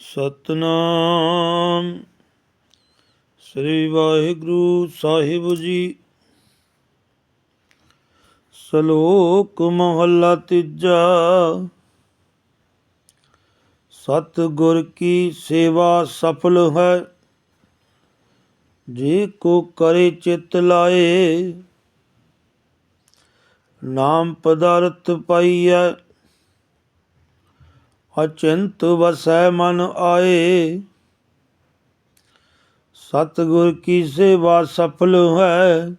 ਸਤਨਾਮ। ਸ੍ਰੀ ਵਾਹਿਗੁਰੂ ਸਾਹਿਬ ਜੀ। ਸ਼ਲੋਕ ਮਹੱਲਾ ਤੀਜਾ। ਸਤ ਗੁਰ ਕੀ ਸੇਵਾ ਸਫਲ ਹੈ? ਜੇ ਕੋ ਕਰੇ ਚਿਤ ਲਾਏ, ਨਾਮ ਪਦਾਰਥ ਪਾਈਐ। ਅਚਿੰਤ ਵਸੈ ਮਨ ਆਏ। ਸਤਿਗੁਰ ਕੀ ਸੇਵਾ ਸਫਲ ਹੈ?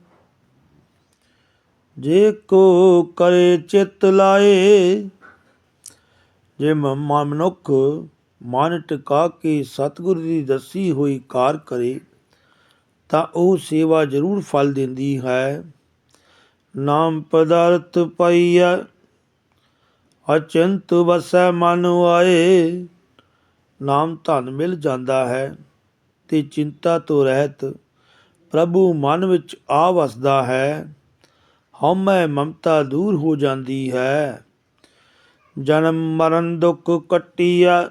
ਜੇ ਕੋ ਕਰੇ ਚਿਤ ਲਾਏ। ਜੇ ਮ- ਮਨੁੱਖ ਮਨ ਟਿਕਾ ਕੇ ਸਤਿਗੁਰ ਦੀ ਦੱਸੀ ਹੋਈ ਕਾਰ ਕਰੇ, ਤਾਂ ਉਹ ਸੇਵਾ ਜ਼ਰੂਰ ਫਲ ਦਿੰਦੀ ਹੈ। ਨਾਮ ਪਦਾਰਥ ਪਾਈਐ ਅਚਿੰਤ ਵਸੈ ਮਨ ਆਏ। ਨਾਮ ਧਨ ਮਿਲ ਜਾਂਦਾ ਹੈ, ਤੇ ਚਿੰਤਾ ਤੋਂ ਰਹਿਤ ਪ੍ਰਭੂ ਮਨ ਵਿੱਚ ਆ ਵਸਦਾ ਹੈ। ਹਉਮੈ ਮਮਤਾ ਦੂਰ ਹੋ ਜਾਂਦੀ ਹੈ। ਜਨਮ ਮਰਨ ਦੁੱਖ ਕੱਟਿਆ,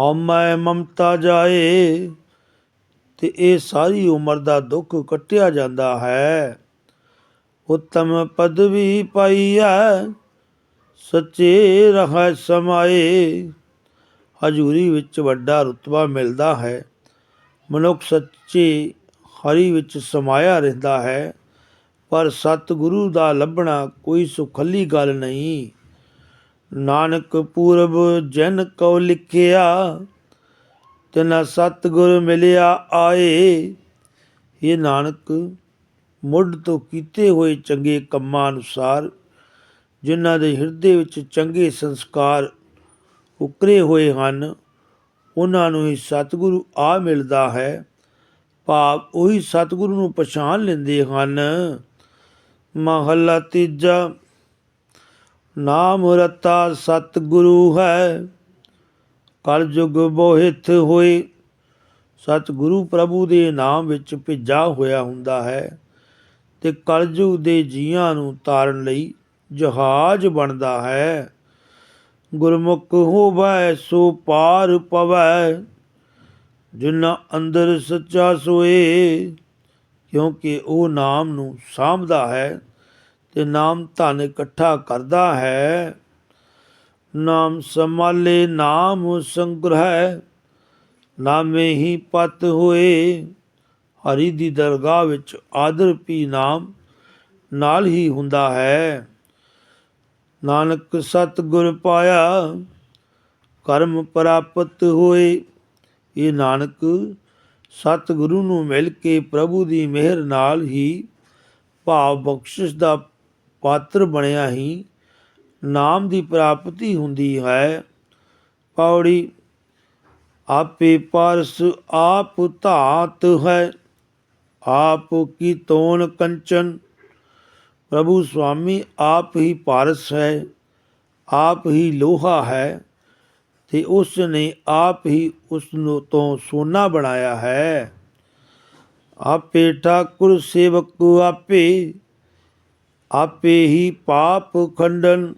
ਹਉਮੈ ਮਮਤਾ ਜਾਏ। ਤੇ ਇਹ ਸਾਰੀ ਉਮਰ ਦਾ ਦੁੱਖ ਕੱਟਿਆ ਜਾਂਦਾ ਹੈ। ਉਤਮ ਪਦਵੀ ਪਾਈ ਹੈ ਸੱਚੇ ਰਹਿ ਸਮਾਏ। ਹਜੂਰੀ ਵਿੱਚ ਵੱਡਾ ਰੁਤਬਾ ਮਿਲਦਾ ਹੈ। ਮਨੁੱਖ ਸੱਚੇ ਹਰੀ ਵਿੱਚ ਸਮਾਇਆ ਰਹਿੰਦਾ ਹੈ। ਪਰ ਸਤਿਗੁਰੂ ਦਾ ਲੱਭਣਾ ਕੋਈ ਸੁਖੱਲੀ ਗੱਲ ਨਹੀਂ। ਨਾਨਕ ਪੂਰਬ ਜਨ ਕਉ ਲਿਖਿਆ, ਤਿਨਾ ਸਤਿਗੁਰ ਮਿਲਿਆ ਆਏ। ਇਹ ਨਾਨਕ ਮੁੱਢ ਤੋਂ ਕੀਤੇ ਹੋਏ ਚੰਗੇ ਕੰਮਾਂ ਅਨੁਸਾਰ ਜਿਨ੍ਹਾਂ ਦੇ ਹਿਰਦੇ ਵਿੱਚ ਚੰਗੇ ਸੰਸਕਾਰ ਉਕਰੇ ਹੋਏ ਹਨ, ਉਹਨਾਂ ਨੂੰ ਹੀ ਸਤਿਗੁਰੂ ਆ ਮਿਲਦਾ ਹੈ। ਭਾਵ ਉਹੀ ਸਤਿਗੁਰੂ ਨੂੰ ਪਛਾਣ ਲੈਂਦੇ ਹਨ। ਮਹੱਲਾ ਤੀਜਾ, ਨਾਮ ਰਤਾ ਸਤਿਗੁਰੂ ਹੈ। ਕਲ ਯੁਗ ਬੋਹਿਤ ਹੋਏ, ਸਤਿਗੁਰੂ ਪ੍ਰਭੂ ਦੇ ਨਾਮ ਵਿੱਚ ਭਿੱਜਾ ਹੋਇਆ ਹੁੰਦਾ ਹੈ ਤੇ ਕਲਯੁਗ ਦੇ ਜੀਆਂ ਨੂੰ ਤਾਰਨ ਲਈ ਜਹਾਜ਼ ਬਣਦਾ ਹੈ। ਗੁਰਮੁਖ ਹੋਵੈ ਸੋ ਪਾਰ ਪਵੈ, ਜਿਨ੍ਹਾਂ ਅੰਦਰ ਸੱਚਾ ਸੋਏ, ਕਿਉਂਕਿ ਉਹ ਨਾਮ ਨੂੰ ਸਾਂਭਦਾ ਹੈ ਤੇ ਨਾਮ ਧਨ ਇਕੱਠਾ ਕਰਦਾ ਹੈ। ਨਾਮ ਸੰਭਾਲੇ, ਨਾਮ ਸੰਗ੍ਰਹਿ, ਨਾਮੇ ਹੀ ਪਤ ਹੋਏ। ਹਰੀ ਦੀ ਦਰਗਾਹ ਵਿੱਚ ਆਦਰ ਪੀ ਨਾਮ ਨਾਲ ਹੀ ਹੁੰਦਾ ਹੈ। ਨਾਨਕ ਸਤਗੁਰ ਪਾਇਆ, ਕਰਮ ਪ੍ਰਾਪਤ ਹੋਏ। ਇਹ ਨਾਨਕ ਸਤਗੁਰੂ ਨੂੰ ਮਿਲ ਕੇ ਪ੍ਰਭੂ ਦੀ ਮਿਹਰ ਨਾਲ ਹੀ ਭਾਵ ਬਖਸ਼ਿਸ਼ ਦਾ ਪਾਤਰ ਬਣਿਆ ਹੀ ਨਾਮ ਦੀ ਪ੍ਰਾਪਤੀ ਹੁੰਦੀ ਹੈ। ਪੌੜੀ, ਆਪੇ ਪਰਸ ਆਪ ਧਾਤ ਹੈ, ਆਪ ਕੀ ਤੋਨ ਕੰਚਨ ਪ੍ਰਭੂ ਸੁਆਮੀ ਆਪ ਹੀ ਪਾਰਸ ਹੈ ਆਪ ਹੀ ਲੋਹਾ ਹੈ ਤੇ ਉਸ ਨੇ ਆਪ ਹੀ ਉਸ ਨੂੰ ਤੋਂ ਸੋਨਾ ਬਣਾਇਆ ਹੈ ਆਪੇ ਠਾਕੁਰ ਸੇਵਕ ਆਪੇ ਆਪੇ ਹੀ ਪਾਪ ਖੰਡਨ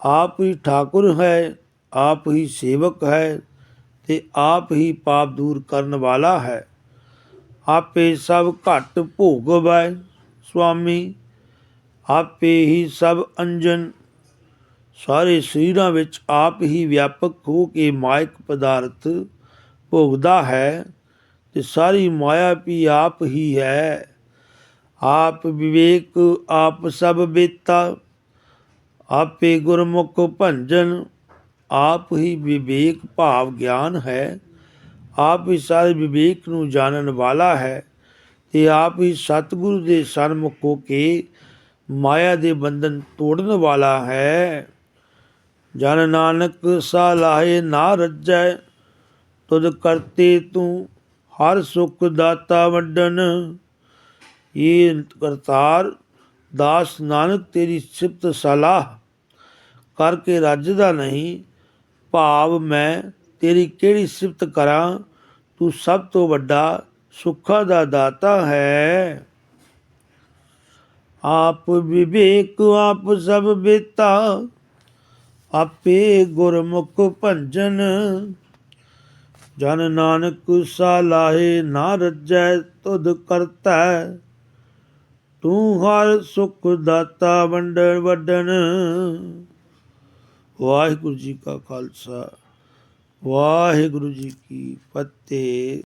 ਆਪ ਹੀ ਠਾਕੁਰ ਹੈ ਆਪ ਹੀ ਸੇਵਕ ਹੈ ਤੇ ਆਪ ਹੀ ਪਾਪ ਦੂਰ ਕਰਨ ਵਾਲਾ ਹੈ ਆਪੇ ਸਭ ਘਟ ਭੋਗਵੈ ਸੁਆਮੀ, ਆਪੇ ਹੀ ਸਭ ਅੰਜਨ। ਸਾਰੇ ਸਰੀਰਾਂ ਵਿੱਚ ਆਪ ਹੀ ਵਿਆਪਕ ਹੋ ਕੇ ਮਾਇਕ ਪਦਾਰਥ ਭੋਗਦਾ ਹੈ ਤੇ ਸਾਰੀ ਮਾਇਆ ਵੀ ਆਪ ਹੀ ਹੈ। ਆਪ ਵਿਵੇਕ, ਆਪ ਸਭ ਬੇਤਾ। ਆਪੇ ਗੁਰਮੁਖ ਭੰਜਨ, ਆਪ ਹੀ ਵਿਵੇਕ ਭਾਵ ਗਿਆਨ ਹੈ। ਆਪ ਹੀ ਸਾਰੇ ਵਿਵੇਕ ਨੂੰ ਜਾਣਨ ਵਾਲਾ ਹੈ। ਇਹ ਆਪ ਹੀ ਸਤਿਗੁਰੂ ਦੇ ਸਨਮੁਖ ਹੋ ਕੇ ਮਾਇਆ ਦੇ ਬੰਧਨ ਤੋੜਨ ਵਾਲਾ ਹੈ। ਜਨ ਨਾਨਕ ਸਾ ਨਾ ਰੱਜੈ, ਤੁਧ ਕਰਤੇ ਤੂੰ ਹਰ ਸੁਖ ਦਾਤਾ ਵੱਡਨ। ਇਹ ਕਰਤਾਰ, ਦਾਸ ਨਾਨਕ ਤੇਰੀ ਸਿਫਤ ਸਲਾਹ ਕਰਕੇ ਰੱਜਦਾ ਨਹੀਂ। ਭਾਵ ਮੈਂ ਤੇਰੀ ਕਿਹੜੀ ਸਿਫਤ ਕਰਾਂ, ਤੂੰ ਸਭ ਤੋਂ ਵੱਡਾ ਸੁੱਖਾਂ ਦਾ ਦਾਤਾ ਹੈ। ਆਪ ਵਿਵੇਕ, ਆਪ ਸਭ ਬੇਤਾ, ਆਪੇ ਗੁਰਮੁਖ ਭੰਜਨ। ਜਨ ਨਾਨਕ ਸਾਲਾਹੇ ਨਾ ਰੱਜੈ ਤੁਧ ਕਰਤਾ। ਤੂੰ ਹਰ ਸੁਖ ਦਾਤਾ ਵੰਡਣ ਵੱਡਣ। ਵਾਹਿਗੁਰੂ ਜੀ ਕਾ ਖਾਲਸਾ, ਵਾਹਿਗੁਰੂ ਜੀ ਕੀ ਫਤਿਹ।